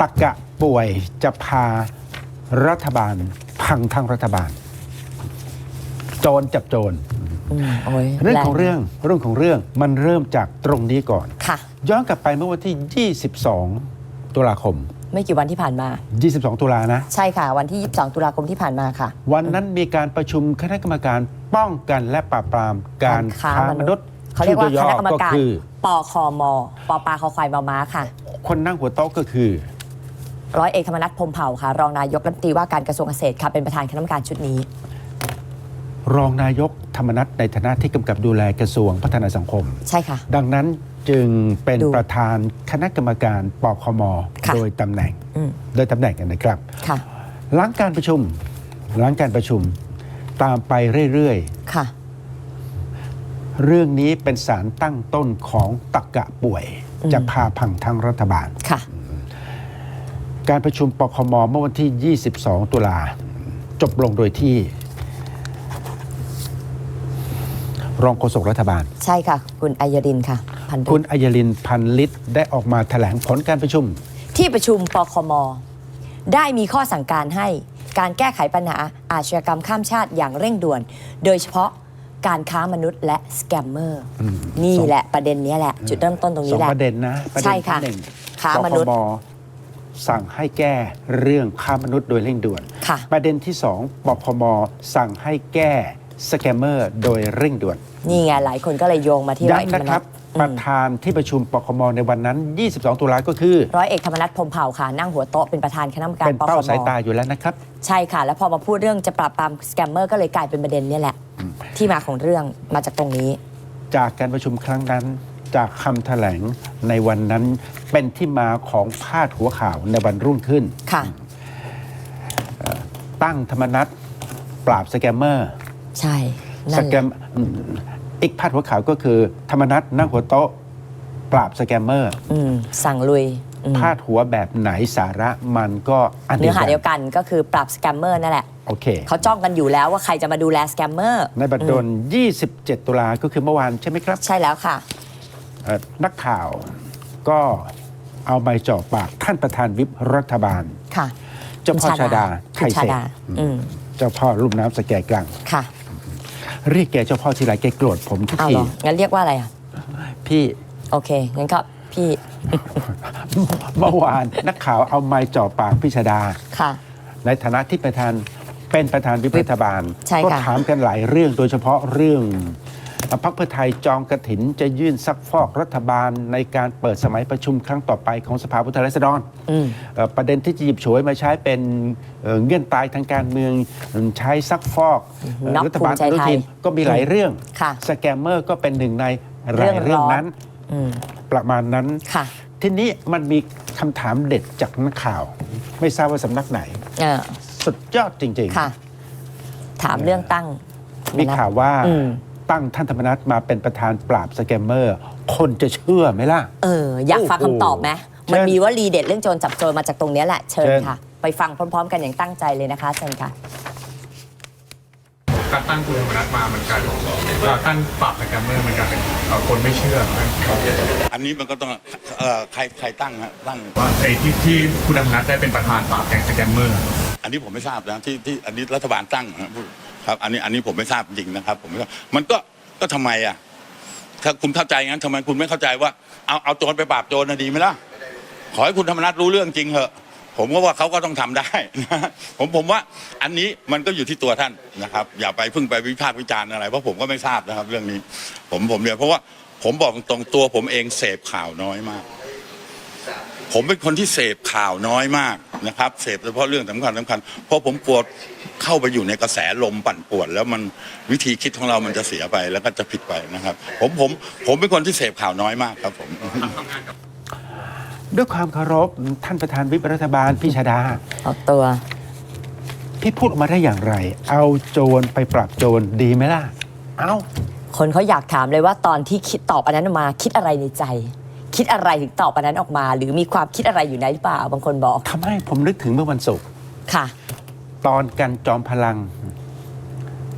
ตักกะป่วยจะพารัฐบาล พังทั้งรัฐบาล โจรจับโจรอืมโอ้ยเรื่องของแเรื่องเรื่องของเรื่องมันเริ่มจากตรงนี้ก่อนค่ะย้อนกลับไปเมื่อวันที่ 22 ตุลาคม ไม่กี่วันที่ผ่านมา 22 ตุลานะ ใช่ค่ะ วันที่ 22 ตุลาคมที่ผ่านมาค่ะ วันนั้นมีการประชุมคณะกรรมการป้องกันและปราบปรามการค้ามนุษย์เขาเรียกว่าชื่คอณะกรรมก็การคือปคมปปาคอควายมอม้าค่ะ คนนั่งหัวโต๊ะก็คือ ร้อยเอกธรรมนัฐพรหมเผ่าค่ะรองนายกรัฐมนตรีว่าการกระทรวงเกษตรค่ะเป็นประธานคณะกรรมการชุดนี้ รองนายกธรรมนัฐในฐานะที่กำกับดูแลกระทรวงพัฒนาสังคม ใช่ค่ะ ดังนั้นจึงเป็นดูประธานคณะกรรมการปคมค่ะ โดยตำแหน่ง อืมโดยตำแหน่งกันนะครับ ค่ะหลังการประชุมหลังการประชุม ตามไปเรื่อยค่ะ ๆ เรื่องนี้เป็นสารตั้งต้นของตักกะป่วยอืมจะพาพังทั้งรัฐบาล ค่ะ การประชุมปคมเมื่อวันที่ 22 ตุลาจบลงโดยที่ รองโฆษกรัฐบาล ใช่ค่ะ คุณอัยรินทร์ค่ะ พันธุ์คุณอัยรินพันลิตได้ออกมาแถลงผลการประชุม ที่ประชุมปคม ได้มีข้อสั่งการให้การแก้ไขปัญหาอาชญากรรมข้ามชาติอย่างเร่งด่วน โดยเฉพาะการค้ามนุษย์และสแกมเมอร์อืมนี่สองแหละประเด็นเนี้ยแหละ จุดเริ่มต้นตรงสอนี้งแหละประเด็นนะประเด็ใช่นค่ะที่หนึ่งค้ามนุษย์ปคม สั่งให้แก้เรื่องค้ามนุษย์โดยเร่งด่วน ค่ะ ประเด็นที่สองปคมสั่งให้แก้สแกมเมอร์โดยเร่งด่วน นี่ไงหลายคนก็เลยโยงมาที่ร้อยเอกย้ำธรรมนะคนัรัฐบอืประมธานที่ประชุมปคมในวันนั้น 22 ตุลาก็คือ ร้อยเอกธรรมนัฐพรหมเผ่าค่ะ นั่งหัวโต๊ะเป็นประธานคณะกรรมการเป็นปคเป้ามสายตาอยู่แล้วนะครับ ใช่ค่ะ แล้วพอมาพูดเรื่องจะปราบปรามสแกมเมอร์ก็เลยกลายเป็นประเด็นเนี้แหละ ที่มาของเรื่องมาจากตรงนี้ จากการประชุมครั้งนั้น จากคำแถลงในวันนั้นเป็นที่มาของพาดหัวข่าวในวันรุ่งขึ้น ค่ะ ตั้งธรรมนัตปราบสแกมเมอร์ใช่นั่สนแกแหละมอืมอีกพาดหัวข่าวก็คือธรรมนัตนั่งหัวโต๊ะปราบสแกมเมอร์ อืมสั่งลุยอืมพาดหัวแบบไหนสาระมันก็อันเนื้เดียอวหากัเดียวนกันก็คือปรับสแกมเมอร์นั่นแหละ โอเค เขาจ้องกันอยู่แล้วว่าใครจะมาดูแลสแกมเมอร์ ในบัตรดล 27 ตุลาก็คือเมื่อวานใช่ไหมครับ ใช่แล้วค่ะเอ่อ นักข่าวก็เอาใบจ่อปากท่านประธานวิปรัฐบาล ค่ะ เจ้าพ่อชาดาไทคุณยชาเศษดาอืมเจ้าพ่อลุ่มน้ำสแกกลางค่ะ เรียกแกเจ้าพ่อทีไรแกโกรธผมทุกเอาทีเหรองั้นเรียกว่าอะไรอะ พี่ โอเค งั้นก็พี่ เมื่อวานนักข่าวเอาไม้จ่อปากพี่ชาดา ค่ะ ในฐานะที่ประธานเป็นประธานวิปรัฐบาลใช่ค่ะก็ถามกันหลายเรื่องโดยเฉพาะเรื่อง พรรคเพื่อไทยจองกระถินจะยื่นซักฟอกรัฐบาลในการเปิดสมัยประชุมครั้งต่อไปของสภาผู้แทนราษฎรอืมเอ่อประเด็นที่จะหยิบฉวยมาใช้เป็นเอ่อเงื่อนตายทางการเมืองใช้ซักฟอกเอ่อน็อกรัฐบาลภูมิใจอนุไทยทินก็มีหลายเรื่องค่ะสแกมเมอร์ก็เป็นหนึ่งในหเรื่ลาองยเรื่องร้อนนั้นอืมประมาณนั้นค่ะทีนี้มันมีคำถามเด็ดจากนักข่าว ไม่ทราบว่าสำนักไหนเออสุดยอดจริงค่ะถามเรื่องตั้งๆมีข่าวว่าอืม ตั้งท่านธรรมนัฐมาเป็นประธานปราบสแกมเมอร์ คนจะเชื่อไหมล่ะ เออ อยากฟังโอ้คำโหตอบไหมเชิญมันมีว่ารีเด็ดเรื่องโจรจับโจรมาจากตรงเนี้ยแหละเชิญเชิญค่ะ ไปฟังพร้อม ๆ กันอย่างตั้งใจเลยนะคะเชิญค่ะการตั้งคุณธรรมนัฐมามันกลายเป็นเอ่อตั้งปรับสแกมเมอร์มันกลายเป็นเอ่อคนไม่เชื่อ อันนี้มันก็ต้องเอ่อใครใครตั้งฮะตั้งว่าไอ้ที่ที่คุณธรรมนัฐได้เป็นประธานปราบแก๊งสแกมเมอร์ อันนี้ผมไม่ทราบนะที่ที่อันนี้รัฐบาลตั้งนะพูด ครับ อันนี้อันนี้ผมไม่ทราบจริงนะครับ ผมไม่ทราบมันก็ก็ทำไมอะ ถ้าคุณเข้าใจงั้นทำไมคุณไม่เข้าใจว่าเอาเอาโจรไปปราบโจรนะดีไหมล่ะขอให้คุณธรรมนัฐรู้เรื่องจริงเหอะ ผมก็ว่าเขาก็ต้องทำได้นะผมผมว่าอันนี้มันก็อยู่ที่ตัวท่านนะครับ อย่าไปพิ่งไปวิพากษ์วิจารณ์อะไรเพราะผมก็ไม่ทราบนะครับ เรื่องนี้ ผมผมเนี่ยเพราะว่าผมบอกตรงตัวผมเองเสพข่าวน้อยมาก ผมเป็นคนที่เสพข่าวน้อยมาก นะครับเสพเฉพาะเรื่องสำคัญสำคัญเพราะผมกลัวเข้าไปอยู่ในกระแสลมปั่นป่วน แล้วมันวิธีคิดของเรามันจะเสียไปแล้วก็จะผิดไปนะครับ ผมผมผมเป็นคนที่เสพข่าวน้อยมากครับผม ด้วยความเคารพท่านประธานวิปรัฐบาลพี่ชาดาออกตัว พี่พูดออกมาได้อย่างไร เอาโจรไปปราบโจรดีไหมล่ะ เอาคนเขาอยากถามเลยว่าตอนที่คิดตอบอันนั้นออกมาคิดอะไรในใจ คิดอะไรถึงตอบอันนั้นออกมา หรือมีความคิดอะไรอยู่ในหรือเปล่าบางคนบอกทำให้ผมนึกถึงเมื่อวันศุกร์ค่ะ ตอนกันจอมพลัง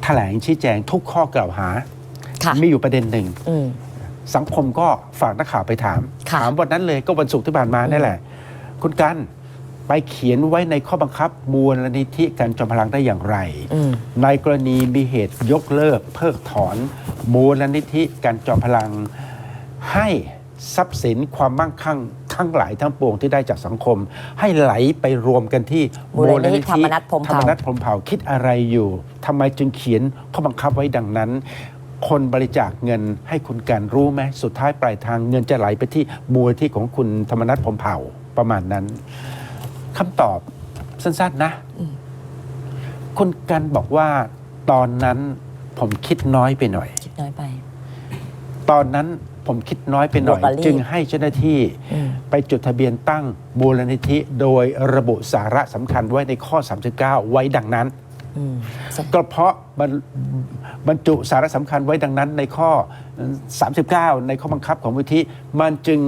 แถลงชี้แจงทุกข้อกล่าวหา ค่ะ มีอยู่ประเด็นหนึ่ง อืม สังคมก็ฝากนักข่าวไปถาม ค่ะ ถามวันนั้นเลยก็วันศุกร์ที่ผ่านมานี่แหละ คุณกันไปเขียนไว้ในข้อบังคับมูลนิธิการจอมพลังได้อย่างไร อืม ในกรณีมีเหตุยกเลิก เพิกถอน มูลนิธิการจอมพลังให้ ทรัพย์สินความมั่งคั่งทั้งหลายทั้งปวงที่ได้จากสังคม ให้ไหลไปรวมกันที่มูลนิธิธรรมนัสพรหมธรเผ่ารมนัสพรหมเผ่าคิดอะไรอยู่ทำไมจึงเขียนข้อบังคับไว้ดังนั้น คนบริจาคเงินให้คุณการรู้ไหมสุดท้ายปลายทางเงินจะไหลไปที่มูลนิธิของคุณธรรมนัสพรหมเผ่าประมาณนั้นคำตอบสั้นๆนะคุณกันบอกว่าตอนนั้นผมคิดน้อยไปหน่อย คิดน้อยไป ตอนนั้น ผมคิดน้อยไปหน่อยบวกกับรีบจึงให้เจ้าหน้าที่อืมไปจดทะเบียนตั้งมูลนิธิ โดยระบุสาระสำคัญไว้ในข้อ 39 ไว้ดังนั้นอืมก็เพราะบรรบรรจุสาระสำคัญไว้ดังนั้น ในข้อ 39 ในข้อบังคับของมูลนิธิมันจึง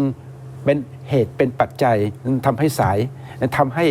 เป็นเหตุเป็นปัจจัยทำให้สายทำให้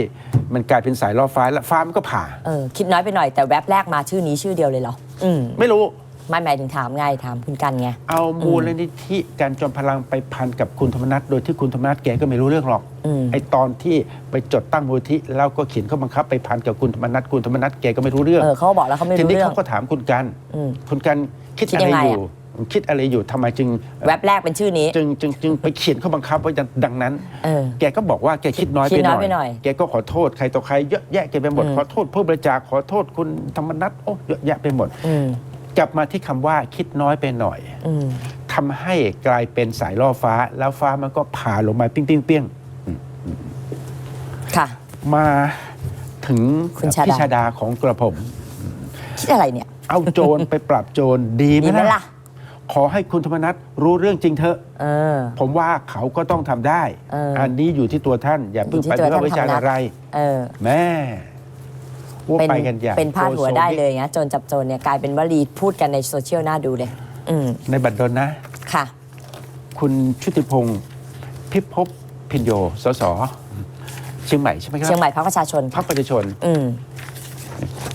มันกลายเป็นสายล่อฟ้าและฟ้ามันก็ผ่าเออคิดน้อยไปหน่อยแต่แว็บแรกมาชื่อนี้ชื่อเดียวเลยเหรออืมไม่รู้ ไม่หมายถึงถามไงถามคุณกันไง เอามูลนิธิการจอมพลังไปพันกับคุณธรรมนัฐโดยที่คุณธรรมนัฐแกก็ไม่รู้เรื่องหรอกอืม ไอตอนที่ไปจดตั้งมูลนิธิแล้วก็เขียนข้อบังคับไปพันกับคุณธรรมนัฐคุณธรรมนัฐแกก็ไม่รู้เรื่อง เออเขาก็บอกแล้วเขาไม่ทีรู้นี้เรื่อง เขาก็ถามคุณกัน อืมคุณกันคิดคิดอะไรยังไงอยู่ คิดอะไรอยู่ทำไมจึงแว็บแรกเป็นชื่อนี้ จึงจึงจึงไปเขียนข้อบังคับไว้ดังนั้น เออ แกก็บอกว่าแกคิดน้อยคิไปดหน้น่อยอยไปหน่อยแกก็ขอโทษใครต่อใครเยอะแยะแกไปหมด อืม ขอโทษผู้บริจาคขอโทษคุณธรรมนัฐโอ้เยอะแยะไปหมด อืม กลับมาที่คำว่าคิดน้อยไปหน่อยอืมทำให้กลายเป็นสายล่อฟ้า แล้วฟ้ามันก็ผ่าลงมาปิ้งปิ้งเปี้ยงค่ะ มาถึงคุณชาดาพี่ชาดาของกระผม คิดอะไรเนี่ย เอาโจรไปปราบโจรดีไหมดีไหมล่ะล่ะ ขอให้คุณธรรมนัฐรู้เรื่องจริงเถอะเออผมว่าเขาก็ต้องทำได้เอออันนี้อยู่ที่ตัวท่าน อย่าเพิ่งอยู่ไปที่ตัววิพากษ์วิจารณ์ท่านธรรมนัสอะไรเออแม่ ว่าเป็นไปกันใหญ่เป็นพาดหัวโกโซได้บิ๊กเลยนะโจรจับโจรเนี่ยกลายเป็นวลีพูดกันในโซเชียลน่าดูเลย อืมในบัตรดลนะ ค่ะ คุณชุติพงศ์พิภพพินโยสสเชียงใหม่ใช่ไหมครัเชียงใหม่พักประชาชนพรรคประชาชน อืม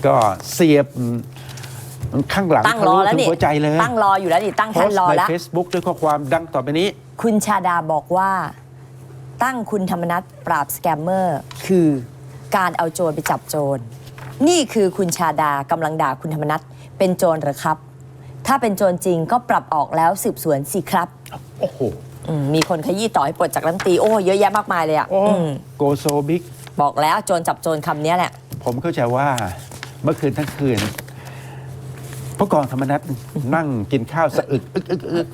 ก็เสียบข้างหลังตั้งทะรอลุแล้วถึงนี่หัวใจเลย ตั้งรออยู่แล้วนี่ตั้งโพท่านสต์รอในแล้ว Facebook ด้วยข้อความดังต่อไปนี้ คุณชาดาบอกว่า ตั้งคุณธรรมนัฐปราบสแกมเมอร์ คือการเอาโจรไปจับโจร นี่คือคุณชาดากำลังด่าคุณธรรมนัฐเป็นโจรเหรือครับ ถ้าเป็นโจรจริงก็ปรับออกแล้วสืบสวนสิครับโอ้โหอืมมีคนขยี้ต่อให้ปลดจากรัฐมนตรีโอ้เยอะแยะมากมายเลยอะโอ้อืมโกโซบิ๊ก บอกแล้วโจรจับโจรคำเนี้ยแหละ ผมเข้าใจว่าเมื่อคืนทั้งคืนผู้กองธรรมนัฐนั่งกินข้าวสะอึกอึกอึกอึก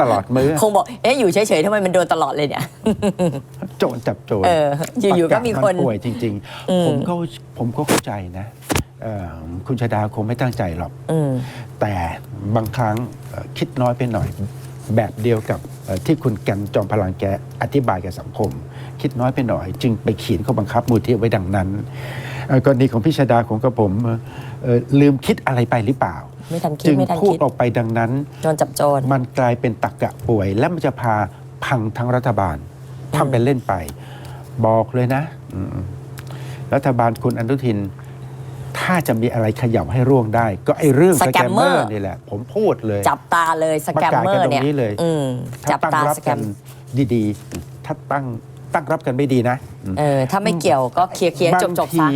ตลอดมื้อ คงบอก เอ๊ะ อยู่เฉยๆทำไมมันโดนตลอดเลยเนี่ย โจรจับโจรเอออยู่ๆก็มีคนประาศป่วยจริงอืมๆผมก็ผมก็เข้าใจนะเอ่อคุณชาดาคงไม่ตั้งใจหรอกอืมแต่บางครั้งเอ่อคิดน้อยไปหน่อย แบบเดียวกับเอ่อที่คุณกันจอมพลังแกอธิบายกับสังคม คิดน้อยไปหน่อย จึงไปเขียนข้อบังคับมูลที่ไว้ดังนั้นเอ่อกรณีของพี่ชาดาของกระผมเอ่อเอ่อลืมคิดอะไรไปหรือเปล่าไม่ทันคิดจึงไม่ทันพูดคิดออกไปดังนั้นโจรจับโจรมันกลายเป็นตักกะป่วย และมันจะพาพังทั้งรัฐบาล ทำเป็นเล่นไป บอกเลยนะอืมรัฐบาลคุณอนุทิน ถ้าจะมีอะไรขยับให้ร่วงได้ ก็ไอ้เรื่องสแกมเมอ Scammer ร์นี่แหละ ผมพูดเลย จับตาเลยสแกมเมอประกาศกันร์ตรงเนี่ยนี้เลยอืมถ้าจับตั้งตารับสแกกัมนดีๆ ถ้าตั้งตั้งรับกันไม่ดีนะเออถ้าไม่เกี่ยวก็เคลียร์เคลียร์จบจบทีซะ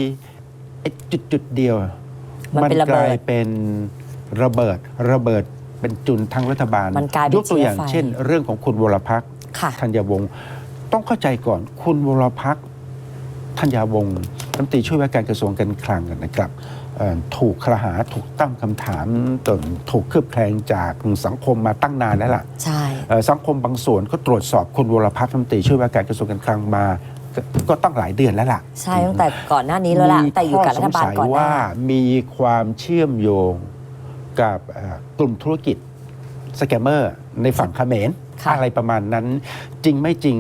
ไอ้จุดจุดๆเดียว มันเป็นระเบิดกลายเป็นระเบิดระเบิดเป็นจุนทั้งรัฐบาลมันกลายเป็นยกตัวอย่างเชื้อไฟเช่น เรื่องของคุณวรพักษ์ค่ะธัญวงศ์ ต้องเข้าใจก่อนคุณวรพักษ์ธัญวงศ์รัฐมนตรีช่วยว่าการกระทรวงการคลังนะครับเอ่อถูกคลหาถูกตั้งคำถามจนถูกเคลือบแคลงจากสังคมมาตั้งนานแล้วล่ะใช่เอ่อสังคมบางส่วนก็ตรวจสอบคุณวรพักษ์รัฐมนตรีช่วยว่าการกระทรวงการคลังมาก็ก็ตั้งหลายเดือนแล้วล่ะ ใช่ตั้งแต่ก่อนหน้านี้แล้วล่ะตั้งแต่อยู่กับรัฐบาลก่อนหมีข้สงสัยว่าน้ามีความเชื่อมโยงกับเอ่อกลุ่มธุรกิจสแกมเมอร์ในฝั่งเขมรค่ะอะไรประมาณนั้นจริงไม่จริง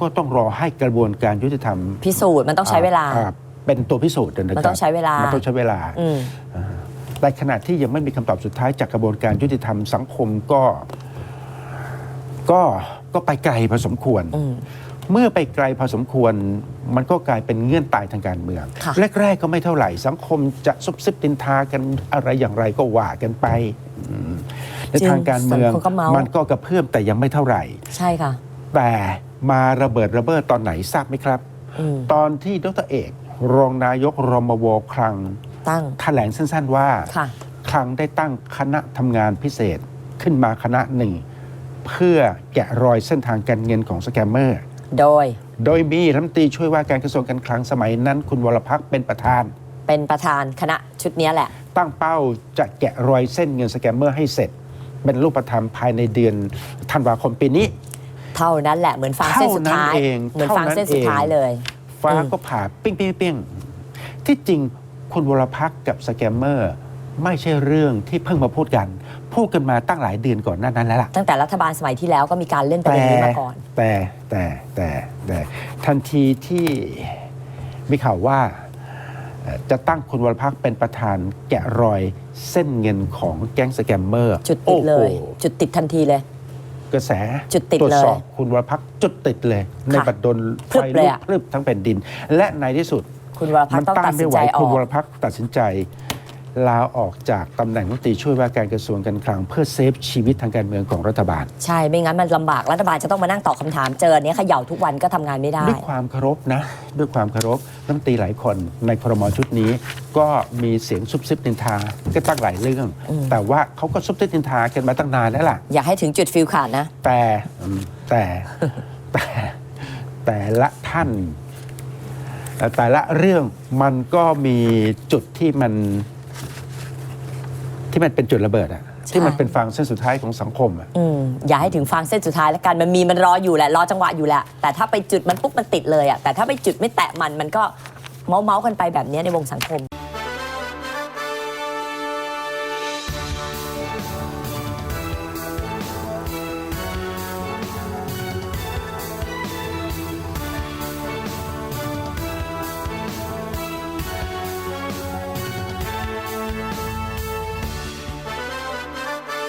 ก็ต้องรอให้กระบวนการยุติธรรมพิสูจน์มันต้องใช้เวลา อ่เป็นตัวพิสูจน์นะครับมันต้องใช้เวลามันต้องใช้เวลาอืมแต่ขณะที่ยังไม่มีคำตอบสุดท้ายจากกระบวนการยุติธรรมสังคมก็ก็ก็ไปไกลพอสมควร อืม เมื่อไปไกลพอสมควรมันก็กลายเป็นเงื่อนตายทางการเมือง ค่ะ แรก ๆ ก็ไม่เท่าไหร่ สังคมจะซุบซิบตินทากันอะไรอย่างไรก็ว่ากันไปอืมในทางการเมืองสังคมก็เมาส์มันก็กระเพื่อมแต่ยังไม่เท่าไหร่ ใช่ค่ะ แต่ มาระเบิดระเบ้อตอนไหนทราบไหมครับอืมตอนที่ดรเอก รองนายกรมวคลังตั้งแถลงสั้น ๆ ว่าค่ะคลังได้ตั้งคณะทำงานพิเศษขึ้นมาคณะหนึ่ง เพื่อแกะรอยเส้นทางการเงินของสแกมเมอร์ โดย โดยมีรัฐมนตรีช่วยว่าการกระทรวงการคลังสมัยนั้น คุณวรพักษ์เป็นประธาน เป็นประธานคณะชุดเนี้ยแหละ ตั้งเป้าจะแกะรอยเส้นเงินสแกมเมอร์ให้เสร็จ เป็นรูปธรรมภายในเดือนธันวาคมปีนี้ เท่านั้นแหละเหมือนฟังเส้นสุดท้ายเท่านั้นเองเหมือนฟังเส้นสุดท้ายเท่านั้นเองเลย ฟ้าอืมก็ผ่าปิ้งปิ้งปิ้งที่จริงคุณวรพักษ์กับสแกมเมอร์ไม่ใช่เรื่องที่เพิ่งมาพูดกัน พูดกันมาตั้งหลายเดือนก่อนหน้านั้นแล้วล่ะตั้งแต่รัฐบาลสมัยที่แล้วก็มีการเล่นประเด็นนี้มาก่อน แต่แต่แต่แต่ทันทีที่มีข่าวว่าเอ่อจะตั้งคุณวรพักษ์เป็นประธานแกะรอยเส้นเงินของแก๊งสแกมเมอร์ จุดติดเลยโอ้โหจุดติดทันทีเลย กระแสจุดติดตรวจสอบเลยคุณวรพักษ์จุดติดเลย ในบัดดลพรึไฟบเลลุยกอะ พรึบทั้งแผ่นดิน และในที่สุดคุณวรพักมัษ์ต้องต้าตันดสิไม่นไหวใจอคุอณวรกพักษ์ตัดสินใจ ลาออกจากตำแหน่งรัฐมนตรีช่วยว่าการกระทรวงการคลัง เพื่อเซฟชีวิตทางการเมืองของรัฐบาล ใช่ ไม่งั้นมันลำบากรัฐบาลจะต้องมานั่งตอบคำถามเจออันเนี้ยเขย่าทุกวันก็ทำงานไม่ได้ ด้วยความเคารพนะ ด้วยความเคารพรัฐมนตรีหลายคนในครมชุดนี้ ก็มีเสียงซุบซิบนินทาก็ตั้งหลายเรื่องอืมแต่ว่าเขาก็ซุบซิบนินทากันมาตั้งนานแล้วล่ะอยากให้ถึงจุดฟิลขาดนะ แต่อืมแต่แต่แต่ละท่านเอ่อแต่ละเรื่องมันก็มีจุดที่มัน ที่มันเป็นจุดระเบิดอะใช่ที่มันเป็นฟางเส้นสุดท้ายของสังคมอะอืมอย่าให้ถึงฟังเส้นสุดท้ายแล้วกันมันมีมันรออยู่แหละรอจังหวะอยู่แหละแต่ถ้าไปจุดมันปุ๊บมันติดเลยอะแต่ถ้าไปจุดไม่แตะมันมันก็เมาส์ๆกันไปแบบเนี้ยในวงสังคม